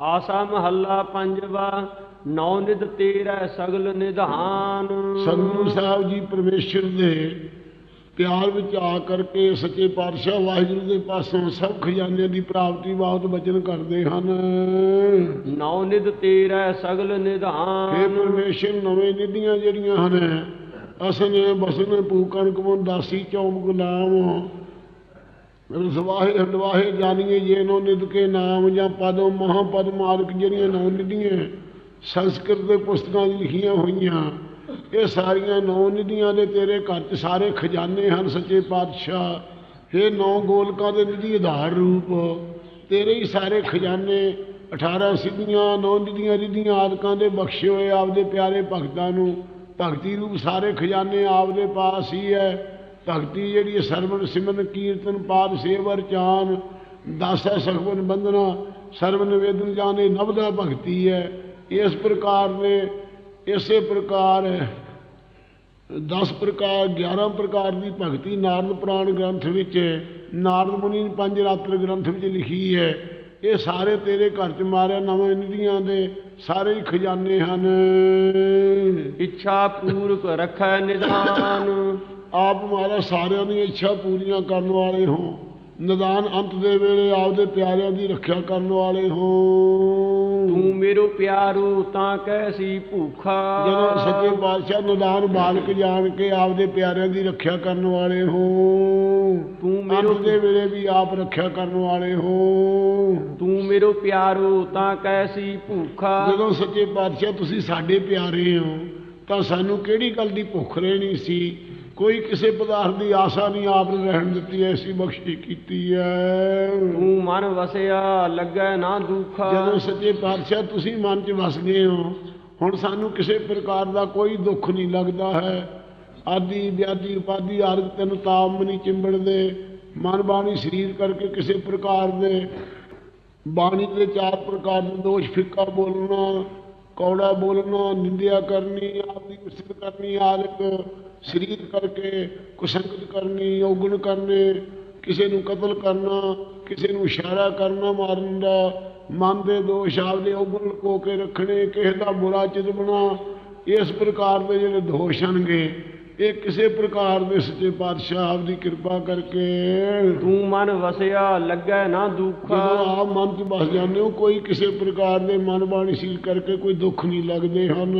ਆਸਾ ਮਹੱਲਾ ਪੰਜਵਾ ਨੌ ਨਿਧ ਤੇਰਾ ਸਗਲ ਨਿਧਾਨ। ਸਤਿਗੁਰੂ ਸਾਹਿਬ ਜੀ ਪਰਮੇਸ਼ਰ ਦੇ ਪਿਆਰ ਵਿੱਚ ਆ ਕਰਕੇ ਸੱਚੇ ਪਾਤਸ਼ਾਹ ਵਾਹਿਗੁਰੂ ਦੇ ਪਾਸੋਂ ਸਭ ਖਜ਼ਾਨਿਆਂ ਦੀ ਪ੍ਰਾਪਤੀ ਬਾਬਤ ਬਚਨ ਕਰਦੇ ਹਨ। ਨੌ ਨਿਧ ਤੇਰਾ ਸਗਲ हे ਨਿਧਾਨ ਪਰਮੇਸ਼ਰ ਨਵੇਂ ਨਿਧੀਆਂ ਜਿਹੜੀਆਂ ਹਨ ਅਸਨ ਬਸਨ ਪੂਕਣ ਕਮਨ ਦਾਸੀ ਚੌਮ ਗੁਲਾਮ ਰਸਵਾਹੇ ਹੰਡਵਾਹੇ ਜਾਣੀਏ ਜੇ ਨੋ ਨਿਧ ਕੇ ਨਾਮ ਜਾਂ ਪਦ ਮਹਾਪਦ ਮਾਲਕ ਜਿਹੜੀਆਂ ਨੌ ਨਿਧੀਆਂ, ਸੰਸਕ੍ਰਿਤ ਦੇ ਪੁਸਤਕਾਂ 'ਚ ਲਿਖੀਆਂ ਹੋਈਆਂ, ਇਹ ਸਾਰੀਆਂ ਨੌ ਨਿਧੀਆਂ ਦੇ ਤੇਰੇ ਘਰ 'ਚ ਸਾਰੇ ਖਜ਼ਾਨੇ ਹਨ ਸੱਚੇ ਪਾਤਸ਼ਾਹ। ਇਹ ਨੌ ਗੋਲਕਾਂ ਦੇ ਨਿਧੀ ਆਧਾਰ ਰੂਪ। ਤੇਰੇ ਹੀ ਸਾਰੇ ਖਜ਼ਾਨੇ 18 ਸਿੱਧੀਆਂ, ਨੌ ਨਿਧੀਆਂ, ਰਿਧੀਆਂ ਆਦਿਕਾਂ ਦੇ ਬਖਸ਼ੇ ਹੋਏ ਆਪਦੇ ਪਿਆਰੇ ਭਗਤਾਂ ਨੂੰ। ਭਗਤੀ ਰੂਪ ਸਾਰੇ ਖਜ਼ਾਨੇ ਆਪਦੇ ਪਾਸ ਹੀ ਹੈ। ਭਗਤੀ ਜਿਹੜੀ ਹੈ ਸਰਵਣ ਸਿਮਰਨ ਕੀਰਤਨ ਪਾਦ ਸੇਵਰ ਚਾਨ, ਦਾਸਾ ਸਖਵਨ ਬੰਦਨਾ ਸਰਵ ਨਿਵੇਦਨ ਜਾਣੇ ਨਵਦਾ ਭਗਤੀ ਹੈ। ਇਸ ਪ੍ਰਕਾਰ ਨੇ, ਇਸੇ ਪ੍ਰਕਾਰ 10 ਪ੍ਰਕਾਰ 11 ਪ੍ਰਕਾਰ ਦੀ ਭਗਤੀ ਨਾਰਦ ਪੁਰਾਣ ਗ੍ਰੰਥ ਵਿੱਚ ਨਾਰਦ ਮੁਨੀ ਨੇ ਪੰਜ ਰਾਤਰ ਗ੍ਰੰਥ ਵਿੱਚ ਲਿਖੀ ਹੈ, ਇਹ ਸਾਰੇ ਤੇਰੇ ਘਰ ਚ ਮਾਰਿਆ ਨਵੇਂ ਨਿਧੀਆਂ ਦੇ, ਸਾਰੇ ਹੀ ਖਜ਼ਾਨੇ ਹਨ। ਇੱਛਾ ਪੂਰਕ ਰਖੈ ਨਿਧਾਨ। ਆਪ ਮਾਰਾ ਸਾਰਿਆਂ ਦੀ ਇੱਛਾ ਪੂਰੀਆਂ ਕਰਨ ਵਾਲੇ ਹੋ। ਨਿਦਾਨ ਅੰਤ ਦੇ ਵੇਲੇ ਆਪਦੇ ਪਿਆਰਿਆਂ ਦੀ ਰੱਖਿਆ ਕਰਨ ਵਾਲੇ ਹੋ। ਤੂੰ ਮੇਰੋ ਪਿਆਰੋ ਤਾਂ ਕੈਸੀ ਭੂਖਾ। ਜਦੋਂ ਸੱਚੇ ਪਾਤਸ਼ਾਹ ਨਿਦਾਨ ਬਾਲਕ ਜਾਣ ਕੇ ਆਪਦੇ ਪਿਆਰਿਆਂ ਦੀ ਰੱਖਿਆ ਕਰਨ ਵਾਲੇ ਹੋ। ਤੂੰ ਮੇਰੋ ਦੇ ਵੇਲੇ ਵੀ ਆਪ ਰੱਖਿਆ ਕਰਨ ਵਾਲੇ ਹੋ। ਤੂੰ ਮੇਰੋ ਪਿਆਰੋ ਤਾਂ ਕੈਸੀ ਭੂਖਾ। ਜਦੋਂ ਸੱਚੇ ਪਾਤਸ਼ਾਹ ਤੁਸੀਂ ਸਾਡੇ ਪਿਆਰੇ ਹੋ ਤਾਂ ਸਾਨੂੰ ਕਿਹੜੀ ਗੱਲ ਦੀ ਭੁੱਖ ਰਹਿਣੀ ਸੀ? ਕੋਈ ਕਿਸੇ ਪਦਾਰਥ ਦੀ ਆਸਾ ਨਹੀਂ ਆਪ ਨੇ ਰਹਿਣ ਦਿੱਤੀ ਐਸੀ ਬਖਸ਼ੀ ਕੀਤੀ ਹੈ ਤੂੰ ਮਨ ਵਸਿਆ ਲੱਗੈ ਨਾ ਦੁਖਾ। ਜਦੋਂ ਸੱਚੇ ਪਾਤਸ਼ਾਹ ਤੁਸੀਂ ਮਨ 'ਚ ਵਸ ਗਏ ਹੋ ਹੁਣ ਸਾਨੂੰ ਕਿਸੇ ਪ੍ਰਕਾਰ ਦਾ ਕੋਈ ਦੁੱਖ ਨਹੀਂ ਲੱਗਦਾ ਹੈ। ਆਦੀ ਵਿਆਦੀ ਉਪਾਦੀ ਆਰਗ ਤੈਨੂੰ ਤਾਮ ਨਹੀਂ ਚਿੰਬੜਦੇ। ਮਨ ਬਾਣੀ ਸਰੀਰ ਕਰਕੇ ਕਿਸੇ ਪ੍ਰਕਾਰ ਦੇ ਬਾਣੀ ਦੇ ਚਾਰ ਪ੍ਰਕਾਰ ਦੇ ਦੋਸ਼ ਫਿੱਕਾ ਬੋਲਣਾ ਕੌੜਾ ਬੋਲਣਾ ਨਿੰਦਿਆ ਕਰਨੀ ਆਪਦੀ ਉਸਤ ਕਰਨੀ ਆਦਿਕ ਸਰੀਰ ਕਰਕੇ ਕੁਸੰਗਤ ਕਰਨੀ ਔਗਣ ਕਰਨੇ ਕਿਸੇ ਨੂੰ ਕਤਲ ਕਰਨਾ ਕਿਸੇ ਨੂੰ ਇਸ਼ਾਰਾ ਕਰਨਾ ਮਾਰਨ ਦਾ ਮਨ ਦੇ ਦੋਸ਼ ਆਪਦੇ ਔਗਣ ਲੁਕੋ ਕੇ ਰੱਖਣੇ ਕਿਸੇ ਦਾ ਬੁਰਾ ਚਿਤਵਣਾ ਇਸ ਪ੍ਰਕਾਰ ਦੇ ਜਿਹੜੇ ਦੋਸ਼ ਹਨਗੇ ਇਹ ਕਿਸੇ ਪ੍ਰਕਾਰ ਦੇ ਸੱਚੇ ਪਾਤਸ਼ਾਹ ਆਪ ਦੀ ਕਿਰਪਾ ਕਰਕੇ ਤੂੰ ਮਨ ਵਸਿਆ ਲੱਗੈ ਨਾ ਦੁਖਾ। ਜਦੋਂ ਆਪ ਮਨ 'ਚ ਬਸ ਜਾਂਦੇ ਹੋ ਕੋਈ ਕਿਸੇ ਪ੍ਰਕਾਰ ਦੇ ਮਨ ਬਾਣੀ ਸੀਲ ਕਰਕੇ ਕੋਈ ਦੁੱਖ ਨਹੀਂ ਲੱਗਦੇ ਹਨ।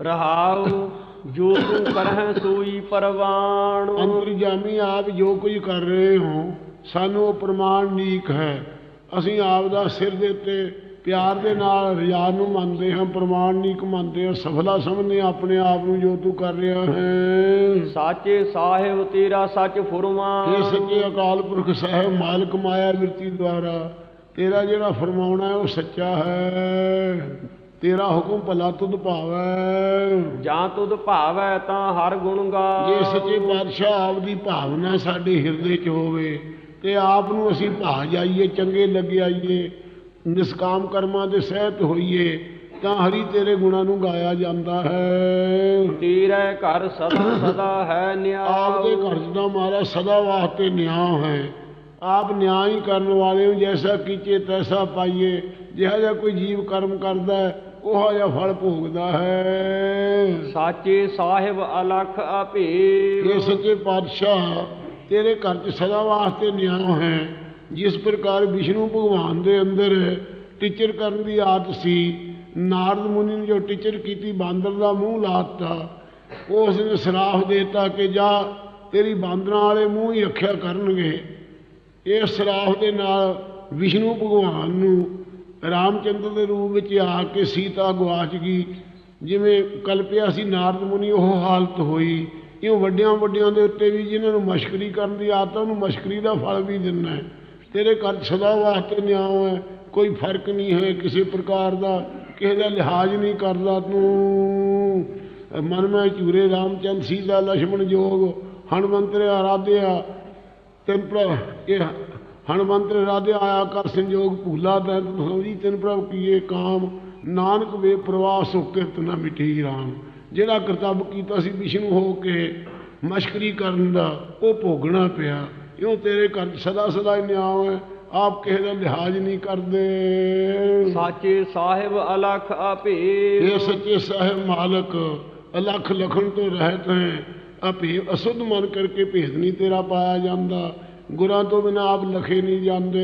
ਰਹਾਉ। ਜੋ ਤੂੰ ਕਰਹਿ ਸੋਈ ਪਰਵਾਣ। ਅੰਤਰਜਾਮੀ ਆਪ ਜੋ ਕੁਝ ਕਰ ਰਹੇ ਹੋ ਸਾਨੂੰ ਉਹ ਪ੍ਰਮਾਣ ਨੀਕ ਹੈ। ਅਸੀਂ ਆਪ ਦਾ ਸਿਰ ਦੇ ਉੱਤੇ ਪਿਆਰ ਦੇ ਨਾਲ ਰਿਆ ਨੂੰ ਮੰਨਦੇ ਹਾਂ ਪ੍ਰਮਾਣ ਨੀਕ ਮੰਨਦੇ ਹਾਂ ਸਫਲਾ ਸਮਝਦੇ ਆਪਣੇ ਆਪ ਨੂੰ ਜੋ ਤੂੰ ਕਰ ਰਿਹਾ ਹੈ। ਸਾਚੇ ਸਾਹਿਬ ਤੇਰਾ ਸੱਚ ਫੁਰਮਾਨ। ਇਹ ਸੱਚੇ ਅਕਾਲ ਪੁਰਖ ਸਾਹਿਬ ਮਾਲਕ ਮਾਇਆ ਮਿਰਤੀ ਦੁਆਰਾ ਤੇਰਾ ਜਿਹੜਾ ਫਰਮਾਉਣਾ ਹੈ ਉਹ ਸੱਚਾ ਹੈ। ਤੇਰਾ ਹੁਕਮ ਭਲਾ ਤੁਧ ਭਾਵੈ। ਜਾਂ ਤੁਧ ਭਾਵੈ ਤਾਂ ਹਰ ਗੁਣ ਗਾ। ਜੇ ਸੱਚੇ ਪਾਤਸ਼ਾਹ ਆਪ ਦੀ ਭਾਵਨਾ ਸਾਡੇ ਹਿਰਦੇ 'ਚ ਹੋਵੇ ਤੇ ਆਪ ਨੂੰ ਅਸੀਂ ਭਾ ਜਾਈਏ ਚੰਗੇ ਲੱਗ ਆਈਏ ਨਿਸਕਾਮ ਕਰਮਾਂ ਦੇ ਸਹਿਤ ਹੋਈਏ ਤਾਂ ਹਰੀ ਤੇਰੇ ਗੁਣਾਂ ਨੂੰ ਗਾਇਆ ਜਾਂਦਾ ਹੈ। ਤੇਰੇ ਘਰ ਸਦਾ ਸਦਾ ਹੈ ਨਿਆ। ਆਪ ਦੇ ਘਰ ਦਾ ਮਾਰਾ ਸਦਾ ਵਾਸਤੇ ਨਿਆਂ ਹੈ। ਆਪ ਨਿਆਂ ਹੀ ਕਰਨ ਵਾਲੇ ਹੋ ਜੈਸਾ ਕੀਚੇ ਤੈਸਾ ਪਾਈਏ ਜਿਹੜਾ ਜਿਹਾ ਕੋਈ ਜੀਵ ਕਰਮ ਕਰਦਾ ਹੈ ਉਹ ਜਿਹਾ ਫਲ ਭੋਗਦਾ ਹੈ। ਸਾਚੇ ਸਾਹਿਬ ਅਲਖ ਇਹ ਅਭੇਵ ਸੱਚੇ ਪਾਤਸ਼ਾਹ ਤੇਰੇ ਘਰ 'ਚ ਸਦਾ ਵਾਸਤੇ ਨਿਆਂ ਹੈ। ਜਿਸ ਪ੍ਰਕਾਰ ਵਿਸ਼ਨੂੰ ਭਗਵਾਨ ਦੇ ਅੰਦਰ ਟੀਚਰ ਕਰਨ ਦੀ ਆਦਤ ਸੀ ਨਾਰਦ ਮੁਨੀ ਨੇ ਜੋ ਟੀਚਰ ਕੀਤੀ ਬਾਂਦਰ ਦਾ ਮੂੰਹ ਲਾਤਾ ਉਸ ਨੇ ਸਰਾਫ ਦੇਤਾ ਕਿ ਜਾ ਤੇਰੀ ਬਾਂਦਰਾਂ ਵਾਲੇ ਮੂੰਹ ਹੀ ਰੱਖਿਆ ਕਰਨਗੇ। ਇਸ ਸਰਾਫ ਦੇ ਨਾਲ ਵਿਸ਼ਨੂੰ ਭਗਵਾਨ ਨੂੰ ਰਾਮ ਚੰਦਰ ਦੇ ਰੂਪ ਵਿੱਚ ਆ ਕੇ ਸੀਤਾ ਗਵਾਚ ਗਈ। ਜਿਵੇਂ ਕਲਪਿਆ ਸੀ ਨਾਰਦ ਮੁਨੀ, ਉਹ ਹਾਲਤ ਹੋਈ। ਇਹ ਵੱਡਿਆਂ ਵੱਡਿਆਂ ਦੇ ਉੱਤੇ ਵੀ ਜਿਨ੍ਹਾਂ ਨੂੰ ਮਸ਼ਕਰੀ ਕਰਨ ਦੀ ਆਦਤ ਉਹਨੂੰ ਮਸ਼ਕਰੀ ਦਾ ਫਲ ਵੀ ਦਿੰਨਾ ਹੈ। ਤੇਰੇ ਘਰ ਸਦਾ ਵਾਸਤੇ ਨਿਆਂ ਹੈ, ਕੋਈ ਫ਼ਰਕ ਨਹੀਂ ਹੈ ਕਿਸੇ ਪ੍ਰਕਾਰ ਦਾ, ਕਿਸੇ ਦਾ ਲਿਹਾਜ਼ ਨਹੀਂ ਕਰਦਾ ਤੂੰ। ਮਨ ਮੈਂ ਚੂਰੇ ਝੂਰੇ ਰਾਮਚੰਦ, ਸੀਤਾ ਲక్ష్మణ ਜੋਗ ਹਣਵੰਤਰੇ ਆਰਾਧਿਆ। ਤੈਨੂੰ ਇਹ ਹਨੂਮੰਤ ਰਾਧੇ ਆਇਆ ਕਰ ਸੰਜੋਗ ਭੂਲਾ ਤੈਨ ਹੋਰੀ ਤਿਨ ਪ੍ਰਭ ਕੀਏ ਕਾਮ ਨਾਨਕ ਵੇ ਪ੍ਰਵਾਹ ਸੋ ਕਿਰਤ ਨ ਮਿਟੀ ਰਾਮ। ਜਿਹੜਾ ਕਰਤੱਵ ਕੀਤਾ ਸੀ ਵਿਸ਼ਨੂੰ ਹੋ ਕੇ ਮਸ਼ਕਰੀ ਕਰਨ ਦਾ ਉਹ ਭੋਗਣਾ ਪਿਆ। ਇਉਂ ਤੇਰੇ ਘਰ ਸਦਾ ਸਦਾ ਹੀ ਨਿਆਂ ਹੈ ਆਪ ਕਿਸੇ ਦਾ ਲਿਹਾਜ਼ ਨਹੀਂ ਕਰਦੇ। ਸਾਚੇ ਸਾਹਿਬ ਅਲਖ ਇਹ ਆਪੇ ਸੱਚੇ ਸਾਹਿਬ ਮਾਲਕ ਅਲਖ ਲਖਣ ਤੋਂ ਰਹਿਤ ਹੈ। ਆਪੇ ਅਸੁੱਧ ਮਨ ਕਰਕੇ ਭੇਦ ਨਹੀਂ ਤੇਰਾ ਪਾਇਆ ਜਾਂਦਾ। ਗੁਰਾਂ ਤੋਂ ਬਿਨਾ ਆਪ ਲਖੇ ਨਹੀਂ ਜਾਂਦੇ।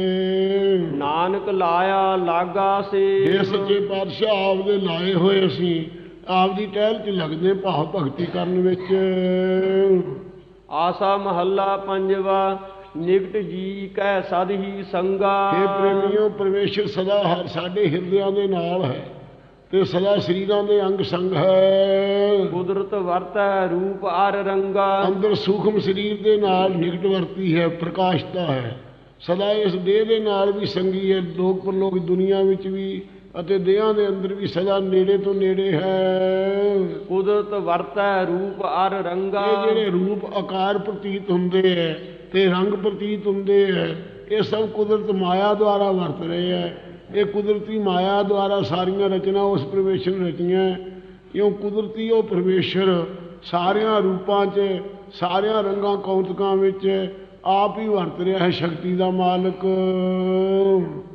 ਨਾਨਕ ਲਾਇਆ ਲਾਗਾ ਸੇ। ਇਹ ਸੱਚੇ ਪਾਤਸ਼ਾਹ ਆਪ ਦੇ ਲਾਏ ਹੋਏ ਅਸੀਂ ਆਪ ਦੀ ਟਹਿਲ 'ਚ ਲੱਗਦੇ ਭਾਵ ਭਗਤੀ ਕਰਨ ਵਿੱਚ। ਆਸਾ ਮਹੱਲਾ ਪੰਜਵਾ ਨਿਕਟ ਜੀ ਕੈ ਸਦ ਹੀ ਸੰਗਾ। ਇਹ ਪ੍ਰੇਮੀਓ ਪਰਮੇਸ਼ਰ ਸਦਾ ਹਰ ਸਾਡੇ ਹਿਰਦਿਆਂ ਦੇ ਨਾਲ ਹੈ। ਤੇ ਸਦਾ ਸਰੀਰਾਂ ਦੇ ਅੰਗ ਸੰਗ ਹੈ। ਕੁਦਰਤ ਵਰਤੈ ਰੂਪ ਅਰ ਰੰਗਾ। ਅੰਦਰ ਸੂਖਮ ਸਰੀਰ ਦੇ ਨਾਲ ਨਿਕਟ ਵਰਤੀ ਹੈ ਪ੍ਰਕਾਸ਼ਤਾ ਹੈ। ਸਦਾ ਇਸ ਦੇਹ ਦੇ ਨਾਲ ਵੀ ਸੰਗੀ ਹੈ। ਲੋਕ ਪਰਲੋਕ ਦੁਨੀਆ ਵਿੱਚ ਵੀ ਅਤੇ ਦੇਹਾਂ ਦੇ ਅੰਦਰ ਵੀ ਸਦਾ ਨੇੜੇ ਤੋਂ ਨੇੜੇ ਹੈ। ਕੁਦਰਤ ਵਰਤੈ ਰੂਪ ਅਰ ਰੰਗਾ। ਇਹ ਜਿਹੜੇ ਰੂਪ ਆਕਾਰ ਪ੍ਰਤੀਤ ਹੁੰਦੇ ਹੈ ਤੇ ਰੰਗ ਪ੍ਰਤੀਤ ਹੁੰਦੇ ਹੈ ਇਹ ਸਭ ਕੁਦਰਤ ਮਾਇਆ ਦੁਆਰਾ ਵਰਤ ਰਹੇ ਹੈ। ਇਹ ਕੁਦਰਤੀ ਮਾਇਆ ਦੁਆਰਾ ਸਾਰੀਆਂ ਰਚਨਾ ਉਸ ਪਰਮੇਸ਼ਰ ਨੇ ਰਚੀਆਂ। ਇਉਂ ਕੁਦਰਤੀ ਉਹ ਪਰਮੇਸ਼ਰ ਸਾਰਿਆਂ ਰੂਪਾਂ 'ਚ ਸਾਰਿਆਂ ਰੰਗਾਂ ਕੌਤਕਾਂ ਵਿੱਚ ਆਪ ਹੀ ਵਰਤ ਰਿਹਾ ਹੈ ਸ਼ਕਤੀ ਦਾ ਮਾਲਕ।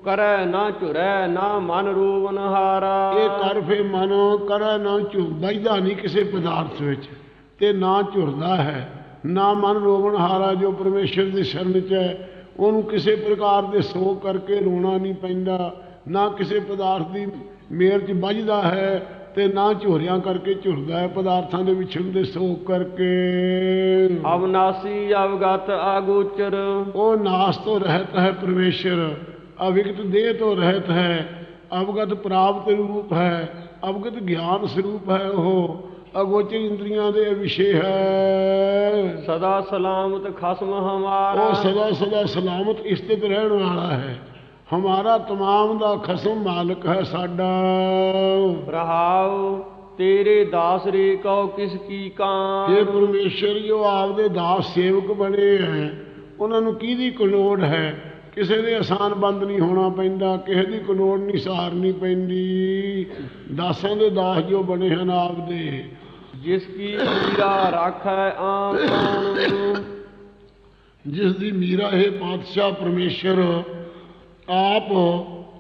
ਕਰੈ ਨਾ ਝੁਰੈ ਨਾ ਮਨ ਰੋਵਨ ਹਾਰਾ। ਇਹ ਕਰ ਫੇ ਮਨ ਕਰੈ ਨਾ ਝੁਰ ਬੈਦਾ ਨਹੀਂ ਕਿਸੇ ਪਦਾਰਥ ਵਿੱਚ ਤੇ ਨਾ ਝੁਰਦਾ ਹੈ। ਨਾ ਮਨ ਰੋਵਣ ਹਾਰਾ ਜੋ ਪਰਮੇਸ਼ਰ ਦੀ ਸ਼ਰਨ 'ਚ ਹੈ। ਉਹਨੂੰ ਕਿਸੇ ਪ੍ਰਕਾਰ ਦੇ ਸੋਗ ਕਰਕੇ ਰੋਣਾ ਨਹੀਂ ਪੈਂਦਾ। ਨਾ ਕਿਸੇ ਪਦਾਰਥ ਦੀ ਮੇਰ 'ਚ ਵੱਜਦਾ ਹੈ ਤੇ ਨਾ ਝੋਰਿਆਂ ਕਰਕੇ ਝੁਰਦਾ ਹੈ ਪਦਾਰਥਾਂ ਦੇ ਵਿਛੜਨ ਦੇ ਸੋਗ ਕਰਕੇ। ਅਵਨਾਸੀ ਅਵਗਤ ਆਗੋਚਰ ਉਹ ਨਾਸ ਤੋਂ ਰਹਿਤ ਹੈ ਪਰਮੇਸ਼ਰ ਅਵਿਗਤ ਦੇਹ ਤੋਂ ਰਹਿਤ ਹੈ। ਅਵਗਤ ਪ੍ਰਾਪਤ ਰੂਪ ਹੈ ਅਵਗਤ ਗਿਆਨ ਸਰੂਪ ਹੈ ਉਹ ਅਗੋਚਰ ਇੰਦਰੀਆਂ ਦੇ ਵਿਸ਼ੇ ਹੈ। ਸਦਾ ਸਲਾਮਤ ਖਸਮ ਹਮਾਰਾ। ਉਹ ਸਦਾ ਸਦਾ ਸਲਾਮਤ ਸਥਿਤ ਰਹਿਣ ਵਾਲਾ ਹੈ। ਹਮਾਰਾ ਤਮਾਮ ਦਾ ਖਸਮ ਮਾਲਕ ਹੈ ਸਾਡਾ। ਰਹਾਉ ਤੇਰੇ ਦਾਸ ਰੇ ਕਉ ਕਿਸ ਕੀ ਕਾਂ ਇਹ ਪਰਮੇਸ਼ਰ ਜੋ ਆਪਦੇ ਦਾਸ ਸੇਵਕ ਬਣੇ ਹੈ ਉਹਨਾਂ ਨੂੰ ਕਿਹਦੀ ਕਲੋੜ ਹੈ? ਕਿਸੇ ਦੇ ਆਸਾਨ ਬੰਦ ਨਹੀਂ ਹੋਣਾ ਪੈਂਦਾ ਕਿਸੇ ਦੀ ਕਲੋੜ ਨਹੀਂ ਸਹਾਰਨੀ ਪੈਂਦੀ। ਦਾਸਾਂ ਦੇ ਦਾਸ ਜੋ ਬਣੇ ਹਨ ਆਪਦੇ। ਜਿਸ ਕੀ ਮੀਰਾ ਰਾਖੈ ਆਮ ਜਿਸ ਦੀ ਮੀਰਾ ਇਹ ਪਾਤਸ਼ਾਹ ਪਰਮੇਸ਼ਰ ਆਪ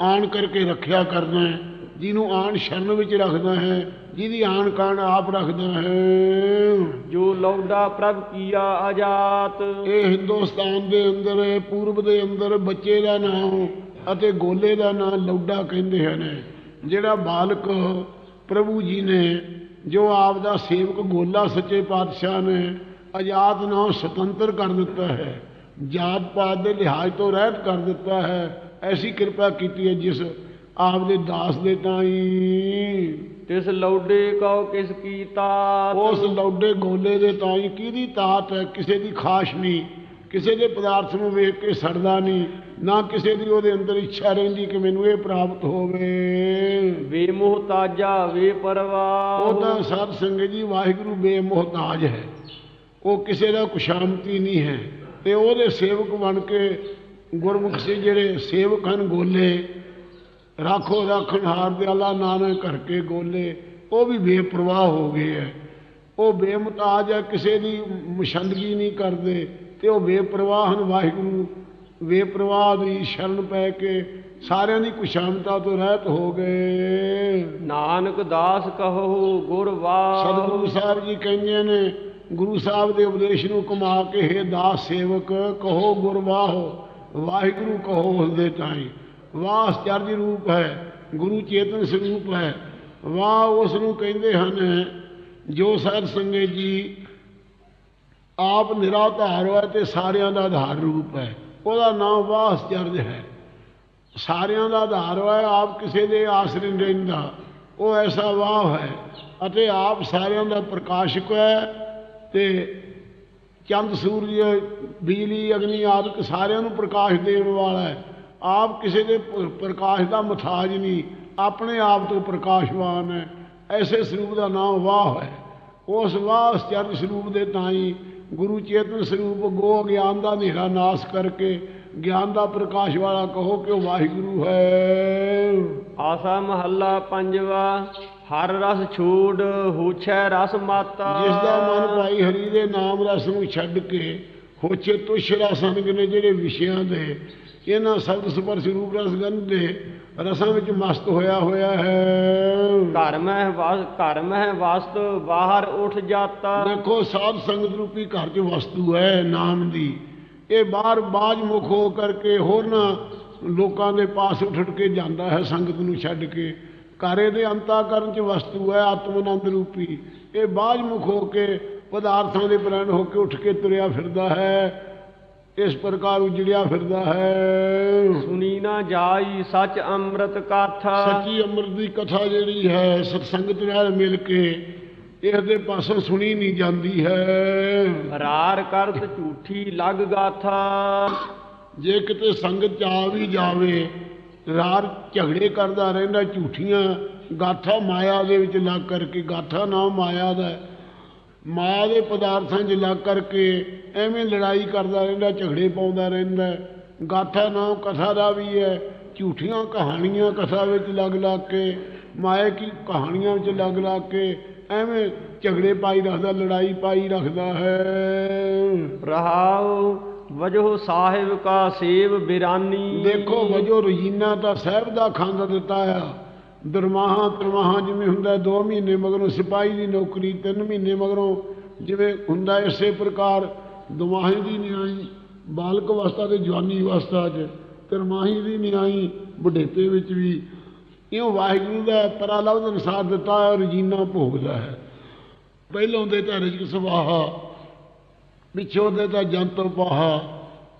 ਆਣ ਕਰਕੇ ਰੱਖਿਆ ਕਰਦਾ ਹੈ ਜਿਹਨੂੰ ਆਣ ਸ਼ਰਨ ਵਿੱਚ ਰੱਖਦਾ ਹੈ ਜਿਹਦੀ ਆਣ ਕਾਣ ਆਪ ਰੱਖਦਾ ਹੈ। ਜੋ ਲੌਡਾ ਪ੍ਰਭ ਕੀਆ ਆਜਾਤ। ਇਹ ਹਿੰਦੁਸਤਾਨ ਦੇ ਅੰਦਰ ਪੂਰਬ ਦੇ ਅੰਦਰ ਬੱਚੇ ਦਾ ਨਾਮ ਅਤੇ ਗੋਲੇ ਦਾ ਨਾਮ ਲੌਡਾ ਕਹਿੰਦੇ ਹਨ। ਜਿਹੜਾ ਬਾਲਕ ਪ੍ਰਭੂ ਜੀ ਨੇ ਜੋ ਆਪ ਦਾ ਸੇਵਕ ਗੋਲਾ ਸੱਚੇ ਪਾਤਸ਼ਾਹ ਨੇ ਆਜ਼ਾਦ ਨਾਮ ਸੁਤੰਤਰ ਕਰ ਦਿੱਤਾ ਹੈ। ਜਾਤ ਪਾਤ ਦੇ ਲਿਹਾਜ਼ ਤੋਂ ਰਹਿਤ ਕਰ ਦਿੱਤਾ ਹੈ। ਐਸੀ ਕਿਰਪਾ ਕੀਤੀ ਹੈ ਜਿਸ ਆਪ ਦੇ ਦਾਸ ਦੇ ਤਾਈ ਤਿਸ ਲੌਡੇ ਕਉ ਕਿਸ ਕੀ ਤਾਤ? ਉਸ ਲੌਡੇ ਗੋਲੇ ਦੇ ਤਾਈ ਕਿਹਦੀ ਤਾਤ ਹੈ? ਕਿਸੇ ਦੀ ਖਾਸ਼ ਨਹੀਂ ਕਿਸੇ ਦੇ ਪਦਾਰਥ ਨੂੰ ਵੇਖ ਕੇ ਸੜਦਾ ਨਹੀਂ ਨਾ ਕਿਸੇ ਦੀ ਉਹਦੇ ਅੰਦਰ ਇੱਛਾ ਰਹਿੰਦੀ ਕਿ ਮੈਨੂੰ ਇਹ ਪ੍ਰਾਪਤ ਹੋਵੇ। ਵੇ ਮੁਹਤਾਜਾ ਵੇ ਪਰਵਾਹ। ਉਹ ਤਾਂ ਸਾਧ ਸੰਗਤ ਜੀ ਵਾਹਿਗੁਰੂ ਬੇਮੁਹਤਾਜ ਹੈ। ਉਹ ਕਿਸੇ ਦਾ ਕੁਸ਼ਾਮਤੀ ਨਹੀਂ ਹੈ ਤੇ ਉਹਦੇ ਸੇਵਕ ਬਣ ਕੇ ਗੁਰਮੁਖ ਸੇ ਜਿਹੜੇ ਸੇਵਕ ਹਨ ਗੋਲੇ ਰਾਖੋ ਰਾਖਣ ਹਾਰ ਦੇ ਅੱਲਾ ਨਾਨਕ ਕਰਕੇ ਗੋਲੇ ਉਹ ਵੀ ਬੇਪਰਵਾਹ ਹੋ ਗਏ ਹੈ ਉਹ ਬੇਮੁਤਾਜ ਹੈ ਕਿਸੇ ਦੀ ਮਸ਼ੰਦਗੀ ਨਹੀਂ ਕਰਦੇ ਤੇ ਉਹ ਬੇਪਰਵਾਹ ਹਨ ਵਾਹਿਗੁਰੂ। ਬੇਪਰਵਾਹ ਦੀ ਸ਼ਰਨ ਪੈ ਕੇ ਸਾਰਿਆਂ ਦੀ ਕੁਸ਼ਾਮਤਾ ਤੋਂ ਰਹਿਤ ਹੋ ਗਏ। ਨਾਨਕ ਦਾਸ ਕਹੋ ਗੁਰ ਸਤਿਗੁਰੂ ਸਾਹਿਬ ਜੀ ਕਹਿੰਦੇ ਨੇ ਗੁਰੂ ਸਾਹਿਬ ਦੇ ਉਪਦੇਸ਼ ਨੂੰ ਕਮਾ ਕੇ ਹੈ ਦਾਸ ਸੇਵਕ ਕਹੋ ਗੁਰਵਾਹੋ ਵਾਹਿਗੁਰੂ ਕਹੋ ਉਸਦੇ ਦੇ ਵਾਹ ਅਚਰਜ ਰੂਪ ਹੈ, ਗੁਰੂ ਚੇਤਨ ਸਰੂਪ ਹੈ। ਵਾਹ, ਉਸ ਨੂੰ ਕਹਿੰਦੇ ਹਨ, ਜੋ ਸਾਧ ਸੰਗਤ ਜੀ, ਆਪ ਨਿਰਾਧਾਰ ਹੈ ਤੇ ਸਾਰਿਆਂ ਦਾ ਆਧਾਰ ਰੂਪ ਹੈ। ਉਹਦਾ ਨਾਮ ਵਾਹ ਅਚਰਜ ਹੈ। ਸਾਰਿਆਂ ਦਾ ਆਧਾਰ ਹੈ ਆਪ ਕਿਸੇ ਦੇ ਆਸਰੇ ਨਹੀਂ ਰਹਿੰਦਾ। ਉਹ ਐਸਾ ਵਾਹ ਹੈ ਅਤੇ ਆਪ ਸਾਰਿਆਂ ਦਾ ਪ੍ਰਕਾਸ਼ਕ ਹੈ ਤੇ ਚੰਦ, ਸੂਰਜ, ਬਿਜਲੀ, ਅਗਨੀ ਆਦਿਕ ਸਾਰਿਆਂ ਨੂੰ ਪ੍ਰਕਾਸ਼ ਦੇਣ ਵਾਲਾ ਹੈ। ਆਪ ਕਿਸੇ ਦੇ ਪ੍ਰਕਾਸ਼ ਦਾ ਮਥਾਜ ਨਹੀਂ, ਆਪਣੇ ਆਪ ਤੋਂ ਪ੍ਰਕਾਸ਼ਵਾਨ ਹੈ। ਐਸੇ ਸਰੂਪ ਦਾ ਨਾਮ ਵਾਹ ਹੈ। ਉਸ ਵਾਹ ਚਰਨ ਸਰੂਪ ਦੇ ਤਾਈ ਗੁਰੂ ਚੇਤਨ ਸਰੂਪ ਗੋ ਗਿਆਨ ਦਾ ਹਨੇਰਾ ਨਾਸ ਕਰਕੇ ਗਿਆਨ ਦਾ ਪ੍ਰਕਾਸ਼ ਵਾਲਾ ਕਹੋ ਕਿ ਉਹ ਵਾਹਿਗੁਰੂ ਹੈ। ਆਸਾ ਮਹੱਲਾ ਪੰਜਵਾ। ਹਰ ਰਸ ਛੋੜ ਹੋਛੈ ਰਸ ਮਾਤਾ। ਜਿਸ ਦਾ ਮਨ ਭਾਈ ਹਰੀ ਦੇ ਨਾਮ ਰਸ ਨੂੰ ਛੱਡ ਕੇ ਹੋਛੇ ਤੁਸ਼ ਰਸੰਗ ਨੇ ਜਿਹੜੇ ਵਿਸ਼ਿਆਂ ਦੇ ਇਹਨਾਂ ਸ਼ਬਦ ਸਪਰਸ਼ ਰੂਪ ਰਸ ਗੰਧ ਦੇ ਰਸਾਂ ਵਿੱਚ ਮਸਤ ਹੋਇਆ ਹੋਇਆ ਹੈ। ਘਰ ਮਹਿ ਵਾਸ ਘਰ ਮਹਿ ਵਸਤ ਬਾਹਰ ਉੱਠ ਜਾਤਾ। ਦੇਖੋ ਸਾਧ ਸੰਗਤ ਰੂਪੀ ਘਰ 'ਚ ਵਸਤੂ ਹੈ ਨਾਮ ਦੀ। ਇਹ ਬਾਹਰ ਬਾਜ ਮੁਖ ਹੋ ਕਰਕੇ ਹੋਰਨਾਂ ਲੋਕਾਂ ਦੇ ਪਾਸ ਉੱਠ ਕੇ ਜਾਂਦਾ ਹੈ ਸੰਗਤ ਨੂੰ ਛੱਡ ਕੇ। ਘਰੇ ਦੇ ਅੰਤਾਕਰਨ 'ਚ ਵਸਤੂ ਹੈ ਆਤਮਨੰਦ ਰੂਪੀ। ਇਹ ਬਾਜ ਮੁਖ ਹੋ ਕੇ ਪਦਾਰਥਾਂ ਦੇ ਪ੍ਰਣ ਹੋ ਕੇ ਉੱਠ ਕੇ ਤੁਰਿਆ ਫਿਰਦਾ ਹੈ। ਇਸ ਪ੍ਰਕਾਰ ਉਜੜਿਆ ਫਿਰਦਾ ਹੈ। ਸੁਣੀ ਨਾ ਜਾਈ ਸਚ ਅੰਮ੍ਰਿਤ ਕਾਥਾ ਸੱਚੀ ਅੰਮ੍ਰਿਤ ਦੀ ਕਥਾ ਜਿਹੜੀ ਹੈ ਸਤਸੰਗਤ ਨਾਲ ਮਿਲ ਕੇ ਇਸ ਦੇ ਪਾਸੋਂ ਸੁਣੀ ਨਹੀਂ ਜਾਂਦੀ ਹੈ। ਰਾਰ ਕਰਤ ਝੂਠੀ ਲਗ ਗਾਥਾ। ਜੇ ਕਿਤੇ ਸੰਗਤ ਚ ਆ ਵੀ ਜਾਵੇ ਰਾਰ ਝਗੜੇ ਕਰਦਾ ਰਹਿੰਦਾ, ਝੂਠੀਆਂ ਗਾਥਾ ਮਾਇਆ ਦੇ ਵਿੱਚ ਲੱਗ ਕਰਕੇ, ਗਾਥਾ ਨਾਮ ਮਾਇਆ ਦਾ ਮਾਇਆ ਦੇ ਪਦਾਰਥਾਂ 'ਚ ਲੱਗ ਕਰਕੇ ਐਵੇਂ ਲੜਾਈ ਕਰਦਾ ਰਹਿੰਦਾ, ਝਗੜੇ ਪਾਉਂਦਾ ਰਹਿੰਦਾ ਗਾਥਾ ਨਾਮ ਕਥਾ ਦਾ ਵੀ ਹੈ। ਝੂਠੀਆਂ ਕਹਾਣੀਆਂ ਕਥਾ ਵਿੱਚ ਲੱਗ ਲੱਗ ਕੇ, ਮਾਇਆ ਕੀ ਕਹਾਣੀਆਂ ਵਿੱਚ ਲੱਗ ਲੱਗ ਕੇ ਐਵੇਂ ਝਗੜੇ ਪਾਈ ਰੱਖਦਾ, ਲੜਾਈ ਪਾਈ ਰੱਖਦਾ ਹੈ। ਰਹਾਉ ਵਜੋ ਸਾਹਿਬ ਕਾ ਸੇਵ ਬਿਰਾਨੀ। ਦੇਖੋ ਵਜੋ ਰਜੀਨਾ ਤਾਂ ਸਾਹਿਬ ਦਾ ਖਾਂਦਾ ਦਿੱਤਾ ਆ। ਦਰਮਾਹਾ ਤਰਮਾਹਾ ਜਿਵੇਂ ਹੁੰਦਾ 2 ਮਹੀਨੇ ਮਗਰੋਂ ਸਿਪਾਹੀ ਦੀ ਨੌਕਰੀ 3 ਮਹੀਨੇ ਮਗਰੋਂ ਜਿਵੇਂ ਹੁੰਦਾ ਇਸੇ ਪ੍ਰਕਾਰ ਦਮਾਹੀ ਦੀ ਨਿਆਈ ਬਾਲਕ ਅਵਸਥਾ ਤੇ ਜਵਾਨੀ ਅਵਸਥਾ 'ਚ ਤਰਮਾਹੀ ਦੀ ਨਿਆਈ ਬੁਢੇਪੇ ਵਿੱਚ ਵੀ ਇਉਂ ਵਾਹਿਗੁਰੂ ਦਾ ਪਰਾਲਬਧ ਅਨੁਸਾਰ ਦਿੱਤਾ ਹੈ, ਰਜੀਨਾ ਭੋਗਦਾ ਹੈ। ਪਹਿਲੋਂ ਦੇ ਤਾਂ ਰਿਜਕ ਸਵਾਹਾ ਪਿੱਛੋਂ ਦੇ ਤਾਂ ਜੰਤ ਪਾਹਾ।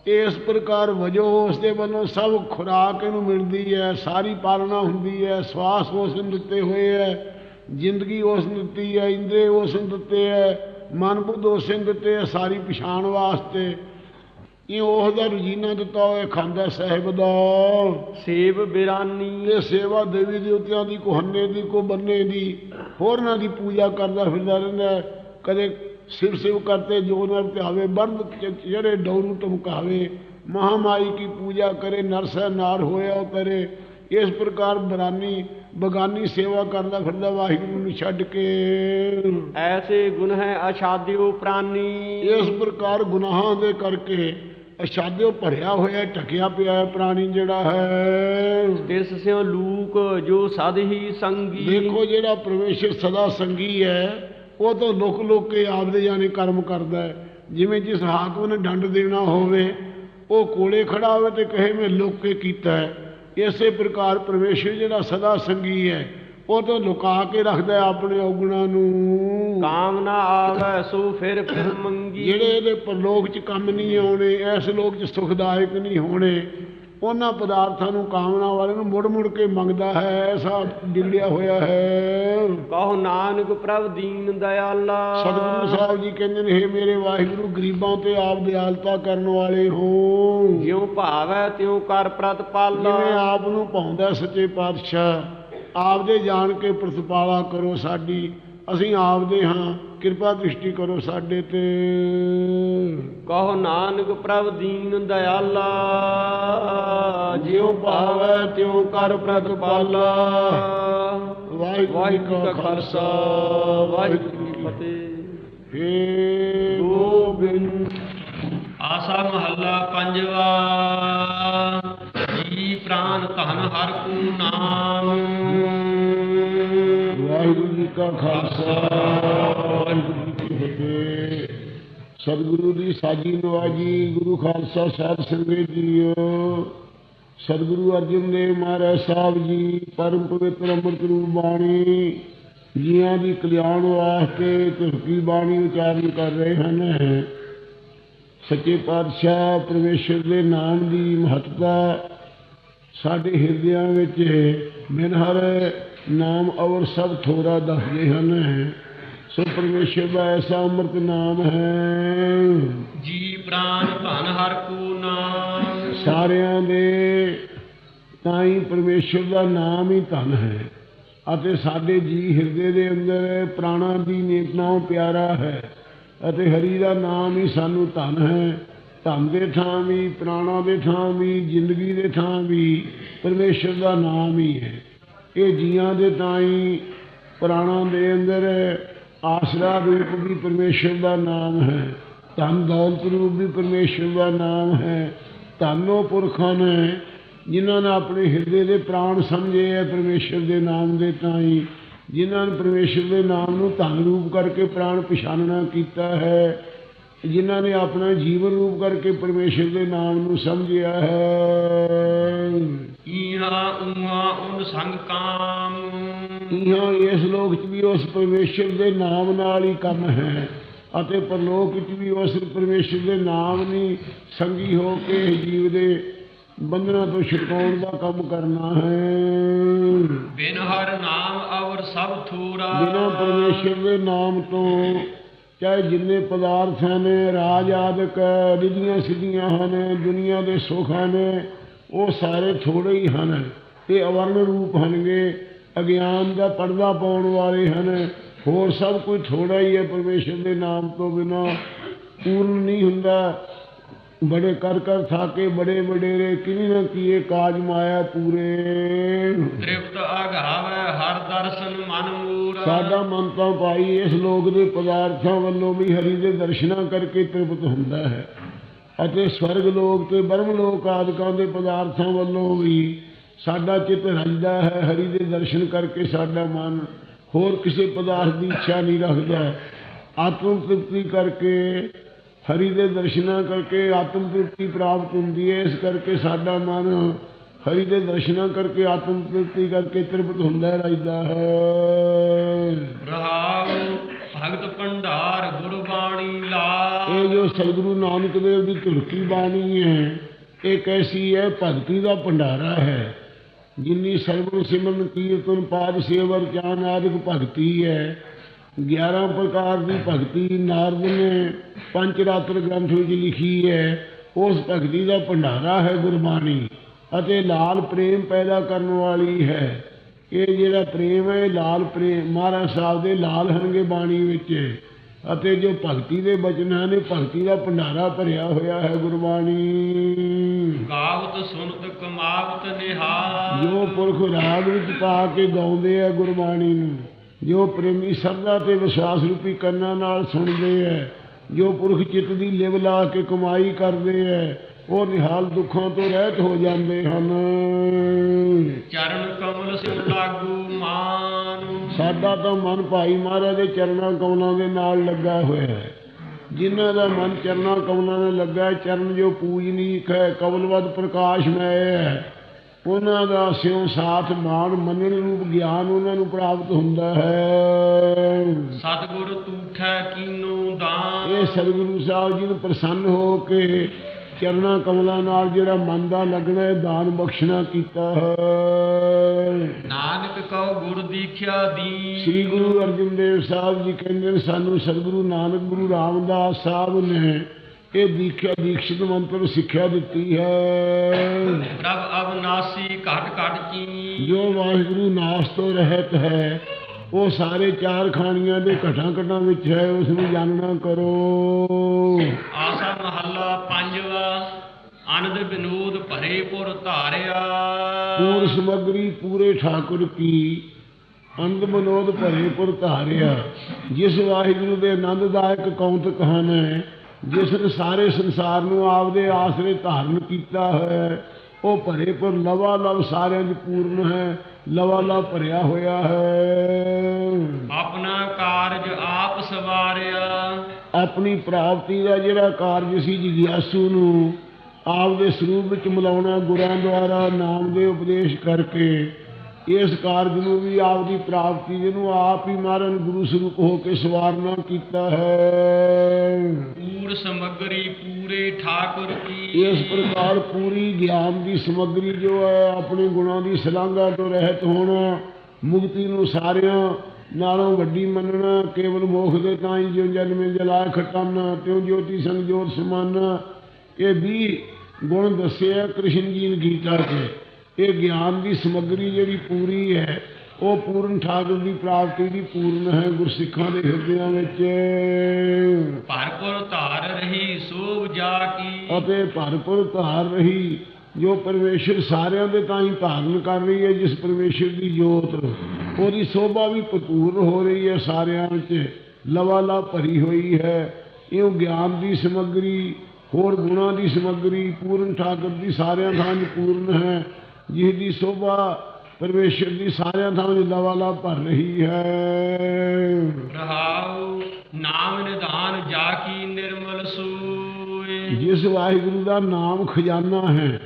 ਇਸ ਪ੍ਰਕਾਰ ਵਜੋ ਉਸ ਦੇ ਵੱਲੋਂ ਸਭ ਖੁਰਾਕ ਇਹਨੂੰ ਮਿਲਦੀ ਹੈ ਸਾਰੀ ਪਾਲਣਾ ਹੁੰਦੀ ਹੈ ਸਵਾਸ ਉਸ ਨੂੰ ਦਿੱਤੇ ਹੋਏ ਹੈ ਜ਼ਿੰਦਗੀ ਉਸ ਨੂੰ ਦਿੱਤੀ ਹੈ ਇੰਦਰੀ ਉਸ ਨੂੰ ਦਿੱਤੇ ਹੈ ਮਨ ਬੁੱਧ ਉਸ ਨੂੰ ਦਿੱਤੇ ਹੈ ਸਾਰੀ ਪਛਾਣ ਵਾਸਤੇ। ਇਹ ਉਸ ਦਾ ਰਜੀਨਾ ਦਿੱਤਾ ਹੋਇਆ ਖਾਂਦਾ ਸਾਹਿਬ ਦਾ। ਸੇਵ ਬਿਰਾਨੀ। ਇਹ ਸੇਵਾ ਦੇਵੀ ਦੇਵਤਿਆਂ ਦੀ ਕੋ ਹੰਨੇ ਦੀ ਕੋ ਬੰਨੇ ਦੀ ਹੋਰਨਾਂ ਦੀ ਪੂਜਾ ਕਰਦਾ ਫਿਰਦਾ ਰਹਿੰਦਾ। ਕਦੇ ਸਿਰ ਸਿਵ ਕਰਤੇ ਜੋ ਨਰ ਧਿਆਵੇ ਬੰਦ ਜਿਹੜੇ ਡੌਰੂ ਟਮਕਾਵੇ ਮਹਾਮਾਈ ਕੀ ਪੂਜਾ ਕਰੇ ਨਰਸੈ ਨਾਰ ਹੋਇਆ ਉਹ ਕਰੇ ਇਸ ਪ੍ਰਕਾਰ ਬਰਾਨੀ ਬਗਾਨੀ ਸੇਵਾ ਕਰਦਾ ਫਿਰਦਾ ਵਾਹਿਗੁਰੂ ਨੂੰ ਛੱਡ ਕੇ। ਐਸੇ ਗੁਣ ਹੈ ਅਸ਼ਾਦਿਓ ਪ੍ਰਾਨੀ। ਇਸ ਪ੍ਰਕਾਰ ਗੁਨਾਹਾਂ ਦੇ ਕਰਕੇ ਅਸ਼ਾਦਿਓ ਭਰਿਆ ਹੋਇਆ ਢਕਿਆ ਪਿਆ ਹੈ ਪ੍ਰਾਣੀ ਜਿਹੜਾ ਹੈ। ਤਿਸ ਸਿਉ ਲੂਕ ਜੋ ਸਦ ਹੀ ਸੰਗੀ। ਦੇਖੋ ਜਿਹੜਾ ਪਰਮੇਸ਼ਰ ਸਦਾ ਸੰਗੀ ਹੈ ਉਹ ਤਾਂ ਲੁਕ ਲੁਕ ਕੇ ਆਪਦੇ ਜਾਣੇ ਕਰਮ ਕਰਦਾ ਹੈ। ਜਿਵੇਂ ਜਿਸ ਹਾਕਮ ਨੇ ਡੰਡ ਦੇਣਾ ਹੋਵੇ ਉਹ ਕੋਲੇ ਖੜਾ ਹੋਵੇ ਤੇ ਕਹੇ ਮੈਂ ਲੁਕ ਕੇ ਕੀਤਾ ਹੈ। ਇਸੇ ਪ੍ਰਕਾਰ ਪਰਮੇਸ਼ਰ ਜਿਹੜਾ ਸਦਾ ਸੰਗੀ ਹੈ ਉਹ ਤਾਂ ਲੁਕਾ ਕੇ ਰੱਖਦਾ ਆਪਣੇ ਔਗੁਣਾਂ ਨੂੰ। ਕਾਮਨਾ ਆਵੈ ਸੋ ਫਿਰ ਫਿਰ ਮੰਗੀ। ਜਿਹੜੇ ਇਹਦੇ ਪਰਲੋਕ 'ਚ ਕੰਮ ਨਹੀਂ ਆਉਣੇ ਇਸ ਲੋਕ 'ਚ ਸੁਖਦਾਇਕ ਨਹੀਂ ਹੋਣੇ ਉਹਨਾਂ ਪਦਾਰਥਾਂ ਨੂੰ ਕਾਮਨਾ ਵਾਲੇ ਨੂੰ ਮੁੜ ਮੁੜ ਕੇ ਮੰਗਦਾ ਹੈ ਐਸਾ ਵਿਗੜਿਆ ਹੋਇਆ ਹੈ। ਕਹੋ ਨਾਨਕ ਪ੍ਰਭ ਦੀਨ ਦਿਆਲਾ ਸਤਿਗੁਰੂ ਸਾਹਿਬ ਜੀ ਕਹਿੰਦੇ ਨੇ ਹੇ ਮੇਰੇ ਵਾਹਿਗੁਰੂ ਗਰੀਬਾਂ ਤੇ ਆਪ ਦਿਆਲਤਾ ਕਰਨ ਵਾਲੇ ਹੋ। ਜਿਉ ਭਾਵੈ ਤਿਉ ਕਰ ਪ੍ਰਤਪਾਲਾ ਜਿਵੇਂ ਆਪ ਨੂੰ ਪਾਉਂਦਾ ਸੱਚੇ ਪਾਤਸ਼ਾਹ ਆਪਦੇ ਜਾਣ ਕੇ ਪ੍ਰਤਪਾਲਾ ਕਰੋ ਸਾਡੀ। ਅਸੀਂ ਆਪਦੇ ਹਾਂ। ਕਿਰਪਾ ਦ੍ਰਿਸ਼ਟੀ ਕਰੋ ਸਾਡੇ ਤੇ। ਕਹੋ ਨਾਨਕ ਪ੍ਰਭ ਦੀਨ ਦਿਆਲਾ ਜਿਉ ਭਾਵੈ ਤਿਉ ਕਰ ਪ੍ਰਤਪਾਲਾ। ਵਾਹਿਗੁਰੂ ਜੀ ਕਾ ਖਾਲਸਾ ਵਾਹਿਗੁਰੂ ਜੀ ਕੀ ਫਤਿਹ। ਹੇ ਗੋਬਿੰਦ। ਆਸਾ ਮਹੱਲਾ ਪੰਜਵਾ। ਜੀ ਪ੍ਰਾਨ ਧਨ ਹਰ ਕੂ ਨਾਮ। ਵਾਹਿਗੁਰੂ ਜੀ ਕਾ ਖਾਲਸਾ, ਵਾਹਿਗੁਰੂ ਜੀ ਕੀ ਫਤਿਹ। ਸਤਿਗੁਰੂ ਦੀ ਸਾਜੀ ਨਵਾਜੀ, ਗੁਰੂ ਖਾਲਸਾ ਸਾਹਿਬ ਸੰਗਤ ਜੀਓ ਸਤਿਗੁਰੂ ਅਰਜਨ ਦੇਵ ਮਹਾਰਾਜ ਸਾਹਿਬ ਜੀ, ਪਰਮ ਪਵਿੱਤਰ ਅੰਮ੍ਰਿਤ ਰੂਪ ਬਾਣੀ, ਜੀਆਂ ਦੀ ਕਲਿਆਣ ਵਾਸਤੇ ਤੁਰਕੀ ਬਾਣੀ ਉਚਾਰਨ ਕਰ ਰਹੇ ਹਨ। ਸੱਚੇ ਪਾਤਸ਼ਾਹ ਪਰਮੇਸ਼ਰ ਦੇ ਨਾਮ ਦੀ ਮਹੱਤਤਾ ਸਾਡੇ ਹਿਰਦਿਆਂ ਵਿੱਚ ਬਿਨ ਨਾਮ ਔਰ ਸਭ ਥੋੜਾ ਦੱਸਦੇ ਹਨ। ਸੋ ਪਰਮੇਸ਼ਰ ਦਾ ਐਸਾ ਅੰਮ੍ਰਿਤ ਨਾਮ ਹੈ। ਜੀ ਪ੍ਰਾਨ ਧਨ ਹਰ ਕੂ ਨਾਮ। ਸਾਰਿਆਂ ਦੇ ਤਾਂ ਹੀ ਪਰਮੇਸ਼ਰ ਦਾ ਨਾਮ ਹੀ ਧਨ ਹੈ। ਅਤੇ ਸਾਡੇ ਜੀ ਹਿਰਦੇ ਦੇ ਅੰਦਰ ਪ੍ਰਾਣਾ ਦੀ ਨੇਤਨਾਉ ਪਿਆਰਾ ਹੈ। ਅਤੇ ਹਰੀ ਦਾ ਨਾਮ ਹੀ ਸਾਨੂੰ ਧਨ ਹੈ। ਧਨ ਦੇ ਥਾਂ ਵੀ ਪ੍ਰਾਣਾ ਦੇ ਥਾਂ ਵੀ ਜ਼ਿੰਦਗੀ ਦੇ ਥਾਂ ਵੀ ਪਰਮੇਸ਼ਰ ਦਾ ਨਾਮ ਹੀ ਹੈ। ਇਹ ਜੀਆਂ ਦੇ ਤਾਂ ਹੀ ਦੇ ਅੰਦਰ ਆਸਰਾ ਰੂਪ ਵੀ ਪਰਮੇਸ਼ਰ ਦਾ ਨਾਮ ਹੈ। ਧਨ ਦੌਲਤ ਰੂਪ ਵੀ ਪਰਮੇਸ਼ਰ ਦਾ ਨਾਮ ਹੈ। ਧੰਨੋ ਪੁਰਖਾਂ ਨੇ ਜਿਨ੍ਹਾਂ ਨੇ ਆਪਣੇ ਹਿਰਦੇ ਦੇ ਪ੍ਰਾਣ ਸਮਝੇ ਹੈ ਪਰਮੇਸ਼ਰ ਦੇ ਨਾਮ ਦੇ ਤਾਈ ਜਿਨ੍ਹਾਂ ਨੇ ਪਰਮੇਸ਼ਰ ਦੇ ਨਾਮ ਨੂੰ ਧਨ ਰੂਪ ਕਰਕੇ ਪ੍ਰਾਣ ਪਛਾਣਨਾ ਕੀਤਾ ਹੈ। ਜਿਨ੍ਹਾਂ ਨੇ ਆਪਣਾ ਜੀਵਨ ਰੂਪ ਕਰਕੇ ਪਰਮੇਸ਼ਰ ਦੇ ਨਾਮ ਨੂੰ ਸਮਝਿਆ ਹੈ। ਸੰਗ ਕਾਮ। ਇਹਾਂ ਇਸ ਲੋਕ 'ਚ ਵੀ ਉਸ ਪਰਮੇਸ਼ਰ ਦੇ ਨਾਮ ਨਾਲ ਹੀ ਕੰਮ ਹੈ ਅਤੇ ਪਰਲੋਕ 'ਚ ਵੀ ਉਸ ਪਰਮੇਸ਼ਰ ਦੇ ਨਾਮ ਨਹੀਂ ਸੰਗੀ ਹੋ ਕੇ ਜੀਵ ਦੇ ਬੰਧਨਾਂ ਤੋਂ ਛੁਟਕਾਉਣ ਦਾ ਕੰਮ ਕਰਨਾ ਹੈ। ਬਿਨ ਹਰ ਨਾਮ ਅਵਰ ਸਭ ਥੂਰਾ। ਬਿਨਾਂ ਪਰਮੇਸ਼ਰ ਦੇ ਨਾਮ ਤੋਂ ਚਾਹੇ ਜਿੰਨੇ ਪਦਾਰਥ ਹਨ ਰਾਜ ਆਦਿਕ ਰਿਧੀਆਂ ਸਿੱਧੀਆਂ ਹਨ ਦੁਨੀਆ ਦੇ ਸੁੱਖ ਹਨ ਉਹ ਸਾਰੇ ਥੋੜੇ ਹੀ ਹਨ। ਇਹ ਅਵਰਨ ਰੂਪ ਹਨਗੇ। ਅਗਿਆਨ ਦਾ ਪਰਦਾ ਪਾਉਣ ਵਾਲੇ ਹਨ। ਹੋਰ ਸਭ ਕੁਝ ਥੋੜਾ ਹੀ ਹੈ ਪਰਮੇਸ਼ਰ ਦੇ ਨਾਮ ਤੋਂ ਬਿਨਾ। ਪੂਰਨ ਨਹੀਂ ਹੁੰਦਾ। ਬੜੇ ਕਰ ਕਰ ਥਾਕੇ ਬੜੇ ਵਡੇਰੇ ਕਿਨੀ ਨਾ ਕੀਏ ਕਾਜ ਮਾਇਆ ਪੂਰੇ। ਤ੍ਰਿਪਤ ਅਗਾਵੇ ਹਰ ਦਰਸ਼ਨ ਮਨ ਮੂਰਾ। ਸਾਡਾ ਮਨ ਤਾਂ ਭਾਈ ਇਸ ਲੋਕ ਦੇ ਪਦਾਰਥਾਂ ਵੱਲੋਂ ਵੀ ਹਰੀ ਦੇ ਦਰਸ਼ਨਾਂ ਕਰਕੇ ਤ੍ਰਿਪਤ ਹੁੰਦਾ ਹੈ। ਅਤੇ ਸਵਰਗ ਲੋਕ ਤੇ ਬ੍ਰਹਮ ਲੋਕ ਆਦਿਕਾਂ ਦੇ ਪਦਾਰਥਾਂ ਵੱਲੋਂ ਵੀ ਸਾਡਾ ਚਿੱਤ ਰਜਦਾ ਹੈ ਹਰੀ ਦੇ ਦਰਸ਼ਨ ਕਰਕੇ ਸਾਡਾ ਮਨ ਹੋਰ ਕਿਸੇ ਪਦਾਰਥ ਦੀ ਇੱਛਾ ਨਹੀਂ ਰੱਖਦਾ। ਆਤਮ ਤ੍ਰਿਪਤੀ ਕਰਕੇ ਹਰੀ ਦੇ ਦਰਸ਼ਨਾਂ ਕਰਕੇ ਆਤਮ ਤ੍ਰਿਪਤੀ ਪ੍ਰਾਪਤ ਹੁੰਦੀ ਹੈ। ਇਸ ਕਰਕੇ ਸਾਡਾ ਮਨ ਹਰੀ ਦੇ ਦਰਸ਼ਨਾਂ ਕਰਕੇ ਆਤਮ ਤ੍ਰਿਪਤੀ ਕਰਕੇ ਤ੍ਰਿਪਤ ਹੁੰਦਾ ਰਹਿੰਦਾ ਹੈ। ਰਹਾਉ ਭਗਤ ਭੰਡਾਰ ਗੁਰਬਾਣੀ ਲਾ ਇਹ ਜੋ ਸਤਿਗੁਰੂ ਨਾਨਕ ਦੇਵ ਦੀ ਧੁਰਕੀ ਬਾਣੀ ਹੈ ਇਹ ਕੈਸੀ ਹੈ? ਭਗਤੀ ਦਾ ਭੰਡਾਰਾ ਹੈ। ਜਿੰਨੀ ਸਰਵਣ ਸਿਮਰਨ ਕੀਰਤਨ ਪਾਦ ਸੇਵਰ ਚਾਨ ਆਦਿਕ ਭਗਤੀ ਹੈ 11 ਪ੍ਰਕਾਰ ਦੀ ਭਗਤੀ ਨਾਰਦ ਨੇ ਪੰਜ ਰਾਤਰ ਗ੍ਰੰਥ ਵਿੱਚ ਲਿਖੀ ਹੈ, ਉਸ ਭਗਤੀ ਦਾ ਭੰਡਾਰਾ ਹੈ ਗੁਰਬਾਣੀ ਅਤੇ ਲਾਲ ਪ੍ਰੇਮ ਪੈਦਾ ਕਰਨ ਵਾਲੀ ਹੈ। ਇਹ ਜਿਹੜਾ ਪ੍ਰੇਮ ਹੈ, ਇਹ ਲਾਲ ਪ੍ਰੇਮ, ਮਹਾਰਾਜ ਸਾਹਿਬ ਦੇ ਲਾਲ ਹਨਗੇ ਬਾਣੀ ਵਿੱਚ ਅਤੇ ਜੋ ਭਗਤੀ ਦੇ ਬਚਨ ਹਨ ਇਹ ਭਗਤੀ ਦਾ ਭੰਡਾਰਾ ਭਰਿਆ ਹੋਇਆ ਹੈ ਗੁਰਬਾਣੀ। ਗਾਵਤ ਸੁਨਤ ਕਮਾਵਤ ਨਿਹਾਲ। ਜੋ ਪੁਰਖ ਰਾਗ ਵਿੱਚ ਪਾ ਕੇ ਗਾਉਂਦੇ ਆ ਗੁਰਬਾਣੀ ਨੂੰ ਜੋ ਪ੍ਰੇਮੀ ਸਰਦਾ ਤੇ ਵਿਸ਼ਵਾਸ ਰੂਪੀ ਕੰਨਾਂ ਨਾਲ ਸੁਣਦੇ ਆ ਜੋ ਪੁਰਖ ਚਿੱਤ ਦੀ ਲਿਵ ਲਾ ਕੇ ਕਮਾਈ ਕਰਦੇ ਆ ਉਹ ਨਿਹਾਲ ਦੁੱਖਾਂ ਤੋਂ ਰਹਿਤ ਹੋ ਜਾਂਦੇ ਹਨ। ਚਰਨ ਕਮਲ ਸਿਉ ਲਾਗੂ ਮਾਨ। ਸਾਡਾ ਤਾਂ ਮਨ ਭਾਈ ਮਹਾਰਾਜ ਦੇ ਚਰਨਾਂ ਕਮਲਾਂ ਦੇ ਨਾਲ ਲੱਗਾ ਹੋਇਆ ਹੈ। ਜਿਨ੍ਹਾਂ ਦਾ ਮਨ ਚਰਨਾਂ ਕਮਲਾਂ ਨਾਲ ਲੱਗਾ ਹੈ ਚਰਨ ਜੋ ਪੂਜਨੀਕ ਹੈ ਕਮਲਵਦ ਪ੍ਰਕਾਸ਼ਮੈ ਹੈ। ਉਹਨਾਂ ਦਾ ਸਿਉ ਸਾਥ ਮਾਨ ਮੰਨਣ ਰੂਪ ਗਿਆਨ ਉਹਨਾਂ ਨੂੰ ਪ੍ਰਾਪਤ ਹੁੰਦਾ ਹੈ। ਸਤਿਗੁਰ ਤੂਠੈ ਕੀਨੋ ਦਾਨ। ਇਹ ਸਤਿਗੁਰੂ ਸਾਹਿਬ ਜੀ ਨੂੰ ਪ੍ਰਸੰਨ ਹੋ ਕੇ ਚਰਨਾਂ ਕਮਲਾਂ ਨਾਲ ਜਿਹੜਾ ਮਨ ਦਾ ਲੱਗਣਾ ਹੈ ਦਾਨ ਬਖਸ਼ਣਾ ਕੀਤਾ ਹੈ। ਨਾਨਕ ਕਉ ਗੁਰ ਦੀਖਿਆ ਦੀ ਸ੍ਰੀ ਗੁਰੂ ਅਰਜਨ ਦੇਵ ਸਾਹਿਬ ਜੀ ਕਹਿੰਦੇ ਨੇ ਸਾਨੂੰ ਸਤਿਗੁਰੂ ਨਾਨਕ ਗੁਰੂ ਰਾਮਦਾਸ ਸਾਹਿਬ ਨੇ ਇਹ ਦੀਖਿਆ ਦੀਕਸ਼ਿਤ ਮੰਤਰ ਸਿੱਖਿਆ ਦਿੱਤੀ ਹੈ। ਪ੍ਰਭ ਅਵਨਾਸੀ ਘਟ ਘਟ ਚੀ ਜੋ ਵਾਹਿਗੁਰੂ ਨਾਸ ਤੋਂ ਰਹਿਤ ਹੈ ਉਹ ਸਾਰੇ ਚਾਰ ਖਾਣੀਆਂ ਦੇ ਘਟਾਂ ਘਟਾਂ ਵਿੱਚ ਹੈ ਉਸ ਨੂੰ ਜਾਣਨਾ ਕਰੋ। ਆਸਾ ਮਹੱਲਾ ਪੰਜਵਾ ਆਨੰਦ ਬਿਨੋਦ ਭਰੇ ਪੁਰ ਧਾਰਿਆ। ਪੂਰ ਸਮਗਰੀ ਪੂਰੇ ਠਾਕੁਰ ਕੀ ਮਨੋਦ ਭਰੇ ਪੁਰ ਧਾਰਿਆ। ਜਿਸ ਵਾਹਿਗੁਰੂ ਦੇ ਆਨੰਦਦਾਇਕ ਕੌਂਤਕ ਹਨ ਜਿਸ ਨੇ ਸਾਰੇ ਸੰਸਾਰ ਨੂੰ ਆਪਦੇ ਆਸਰੇ ਧਾਰਨ ਕੀਤਾ ਹੈ ਉਹ ਭਰੇ ਪੁਰ ਲਵਾ ਲਵ ਸਾਰਿਆਂ ਦੀ ਪੂਰਨ ਹੈ ਲਵਾ ਲਵ ਭਰਿਆ ਹੋਇਆ ਹੈ। ਆਪਣਾ ਕਾਰਜ ਆਪ ਸਵਾਰਿਆ। ਆਪਣੀ ਪ੍ਰਾਪਤੀ ਦਾ ਜਿਹੜਾ ਕਾਰਜ ਸੀ ਜਿਗਿਆਸੂ ਨੂੰ ਆਪਦੇ ਸਰੂਪ ਵਿੱਚ ਮਿਲਾਉਣਾ ਗੁਰਾਂ ਦੁਆਰਾ ਨਾਮ ਦੇ ਉਪਦੇਸ਼ ਕਰਕੇ ਇਸ ਕਾਰਜ ਨੂੰ ਵੀ ਆਪਦੀ ਪ੍ਰਾਪਤੀ ਜਿਹਨੂੰ ਆਪ ਹੀ ਮਾਰਨ ਗੁਰੂ ਸਰੂਪ ਹੋ ਕੇ ਸਵਾਰਨਾ ਕੀਤਾ ਹੈ। ਪੂਰ ਸਮਗਰੀ ਪੂਰੇ ਠਾਕੁਰ ਕੀ। ਇਸ ਪ੍ਰਕਾਰ ਪੂਰੀ ਗਿਆਨ ਦੀ ਸਮੱਗਰੀ ਜੋ ਹੈ ਆਪਣੇ ਗੁਣਾਂ ਦੀ ਸਲਾਘਾ ਤੋਂ ਰਹਿਤ ਹੋਣਾ ਮੁਕਤੀ ਨੂੰ ਸਾਰਿਆਂ ਨਾਲੋਂ ਵੱਡੀ ਮੰਨਣਾ ਕੇਵਲ ਮੋਖ ਦੇ ਤਾਂ ਹੀ ਜਿਉ ਜਨਮੇ ਜਲਾ ਖਟਾਨਾ ਤਿਉ ਜੋਤੀ ਸੰਗ ਜੋਤ ਸਮਾਨਾ ਇਹ ਵੀ ਗੁਣ ਦੱਸਿਆ ਕ੍ਰਿਸ਼ਨ ਜੀ ਨੇ ਗੀਤਾ 'ਚ। ਇਹ ਗਿਆਨ ਦੀ ਸਮੱਗਰੀ ਜਿਹੜੀ ਪੂਰੀ ਹੈ ਉਹ ਪੂਰਨ ਠਾਕੁਰ ਦੀ ਪ੍ਰਾਪਤੀ ਦੀ ਪੂਰਨ ਹੈ ਗੁਰਸਿੱਖਾਂ ਦੇ ਹਿਰਦਿਆਂ ਵਿੱਚ। ਭਰਪੁਰ ਧਾਰ ਰਹੀ ਸੋਭ ਜਾ ਕੀ। ਅਤੇ ਭਰਪੁਰ ਧਾਰ ਰਹੀ ਜੋ ਪਰਮੇਸ਼ਰ ਸਾਰਿਆਂ ਦੇ ਤਾਂ ਹੀ ਧਾਰਨ ਕਰ ਰਹੀ ਹੈ ਜਿਸ ਪਰਮੇਸ਼ਰ ਦੀ ਜੋਤ। ਉਹਦੀ ਸੋਭਾ ਵੀ ਭਰਪੂਰ ਹੋ ਰਹੀ ਹੈ ਸਾਰਿਆਂ ਵਿੱਚ। ਲਵਾਲਾ ਭਰੀ ਹੋਈ ਹੈ। ਇਹ ਗਿਆਨ ਦੀ ਸਮੱਗਰੀ ਹੋਰ ਗੁਣਾ ਦੀ ਸਮੱਗਰੀ ਪੂਰਨ ਠਾਕੁਰ ਦੀ ਸਾਰਿਆਂ ਥਾਂ ਪੂਰਨ ਹੈ। ਜਿਸ ਦੀ ਸੋਭਾ ਪਰਮੇਸ਼ਰ ਦੀ ਸਾਰਿਆਂ ਥਾਂ 'ਚ ਲਵਾਲਾ ਭਰ ਰਹੀ ਹੈ। ਰਹਾਉ ਨਾਮ ਨਿਧਾਨ ਜਾ ਕੀ ਨਿਰਮਲ ਸੂਏ। ਜਿਸ ਵਾਹਿਗੁਰੂ ਦਾ ਨਾਮ ਖਜ਼ਾਨਾ ਹੈ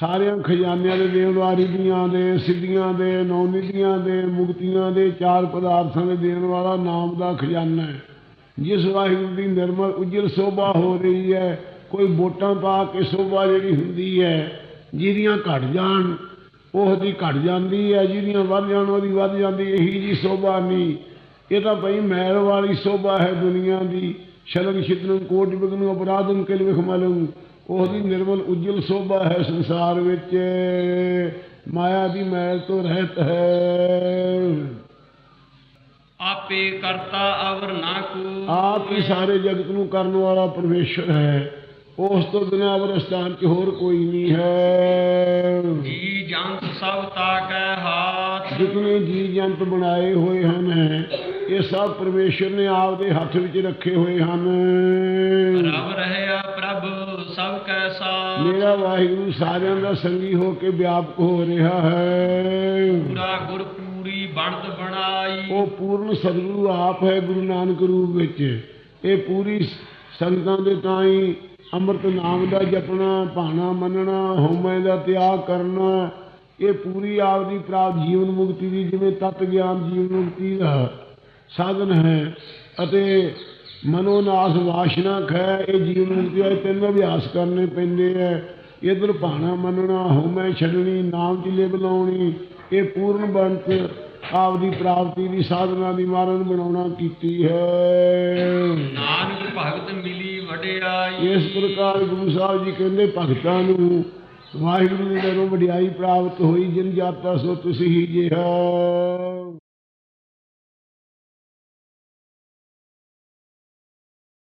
ਸਾਰਿਆਂ ਖਜ਼ਾਨਿਆਂ ਦੇ ਦੇਣ ਵਾਲੀ ਦੀਆਂ ਦੇ ਸਿੱਧੀਆਂ ਦੇ ਨੌਨਿਧੀਆਂ ਦੇ ਮੁਕਤੀਆਂ ਦੇ ਚਾਰ ਪਦਾਰਥਾਂ ਦੇ ਦੇਣ ਵਾਲਾ ਨਾਮ ਦਾ ਖਜ਼ਾਨਾ ਹੈ। ਜਿਸ ਵਾਹਿਗੁਰੂ ਦੀ ਨਿਰਮਲ ਉਜਲ ਸੋਭਾ ਹੋ ਰਹੀ ਹੈ ਕੋਈ ਵੋਟਾਂ ਪਾ ਕੇ ਸੋਭਾ ਜਿਹੜੀ ਹੁੰਦੀ ਹੈ ਜਿਹਦੀਆਂ ਘਟ ਜਾਣ ਉਹਦੀ ਘਟ ਜਾਂਦੀ ਹੈ ਜਿਹਦੀਆਂ ਵੱਧ ਜਾਣ ਉਹਦੀ ਵੱਧ ਜਾਂਦੀ ਇਹੀ ਜੀ ਸੋਭਾ ਨਹੀਂ। ਇਹ ਤਾਂ ਭਈ ਮੈਲ ਵਾਲੀ ਸੋਭਾ ਹੈ ਦੁਨੀਆ ਦੀ। ਸ਼ਲਨ ਛਿਤਨ ਕੋਟ ਬਿਗਨ ਅਪਰਾਧਨ ਕਿਲ ਵਿਖਮਲੰ ਉਹਦੀ ਨਿਰਮਲ ਉਜਲ ਸੋਭਾ ਹੈ ਸੰਸਾਰ ਵਿੱਚ। ਮਾਇਆ ਦੀ ਮੈਲ ਤੋਂ ਰਹਿਤ ਹੈ। ਆਪੇ ਕਰਤਾ ਅਵਰ ਨਾ ਕੋ। ਆਪ ਹੀ ਸਾਰੇ ਜਗਤ ਨੂੰ ਕਰਨ ਵਾਲਾ ਪਰਮੇਸ਼ਰ ਹੈ। ਉਸ ਤੋਂ ਬਿਨਾਂ ਅਵਰ ਸਥਾਨ 'ਚ ਹੋਰ ਕੋਈ ਨਹੀਂ ਹੈ। ਜੀ ਜੰਤ ਸਭ ਤਾਕੈ ਹਾਥ। ਜਿਤਨੇ ਜੀ ਜੰਤ ਬਣਾਏ ਹੋਏ ਹਨ ਇਹ ਸਭ ਪਰਮੇਸ਼ਰ ਨੇ ਆਪ ਦੇ ਹੱਥ ਵਿੱਚ ਰੱਖੇ ਹੋਏ ਹਨ। ਰਬ ਰਹਿਆ ਪ੍ਰਭ ਸਭ ਕੈ ਸਾਥ। ਮੇਰਾ ਵਾਹਿਗੁਰੂ ਸਾਰਿਆਂ ਦਾ ਸੰਗੀ ਹੋ ਕੇ ਵਿਆਪਕ ਹੋ ਰਿਹਾ ਹੈ। ਪੂਰਾ ਗੁਰ ਪੂਰੀ ਬਣਤ ਬਣਾਈ। ਉਹ ਪੂਰਨ ਸਤਿਗੁਰੂ ਆਪ ਹੈ ਗੁਰੂ ਨਾਨਕ ਰੂਪ ਵਿੱਚ। ਇਹ ਪੂਰੀ ਸੰਗਤਾਂ ਦੇ ਤਾਈ ਅੰਮ੍ਰਿਤ ਨਾਮ ਦਾ ਜਪਣਾ, ਭਾਣਾ ਮੰਨਣਾ ਹਉਮੈ ਦਾ ਤਿਆਗ ਕਰਨਾ, ਇਹ ਪੂਰੀ ਆਪ ਦੀ ਪ੍ਰਾਪਤ ਜੀਵਨ ਮੁਕਤੀ ਦੀ, ਜਿਵੇਂ ਤਤ ਗਿਆਨ ਜੀਵਨ ਮੁਕਤੀ ਦਾ ਸਾਧਨ ਹੈ। ਅਤੇ ਮਨੋਨਾਸ ਵਾਸ਼ਨਾ ਹੈ ਇਹ ਜੀਵਨ ਮੁਕਤੀ ਦੇ ਤਿੰਨ ਅਭਿਆਸ ਕਰਨੇ ਪੈਂਦੇ ਹੈ ਇਧਰ ਭਾਣਾ ਮੰਨਣਾ ਹਉਮੈ ਛੱਡਣੀ, ਨਾਮ ਚ ਲਿਵ ਲਾਉਣੀ, ਇਹ ਪੂਰਨ ਬੰਤ ਆਪ ਦੀ ਪ੍ਰਾਪਤੀ ਦੀ ਸਾਧਨਾ ਦੀ ਮਾਰਨ ਬਣਾਉਣਾ ਕੀਤੀ ਹੈ। ਨਾਨਕ ਭਗਤ ਮਿਲੀ ਵਡਿਆਈ। ਇਸ ਪ੍ਰਕਾਰ ਗੁਰੂ ਸਾਹਿਬ ਜੀ ਕਹਿੰਦੇ, ਭਗਤਾਂ ਨੂੰ ਵਾਹਿਗੁਰੂ ਦੇ ਨਰੋਂ ਵਡਿਆਈ ਪ੍ਰਾਪਤ ਹੋਈ, ਜਿਨ ਜਾਤਾ ਸੋ ਤੁਸੀਂ ਹੀ ਜਿਹਾ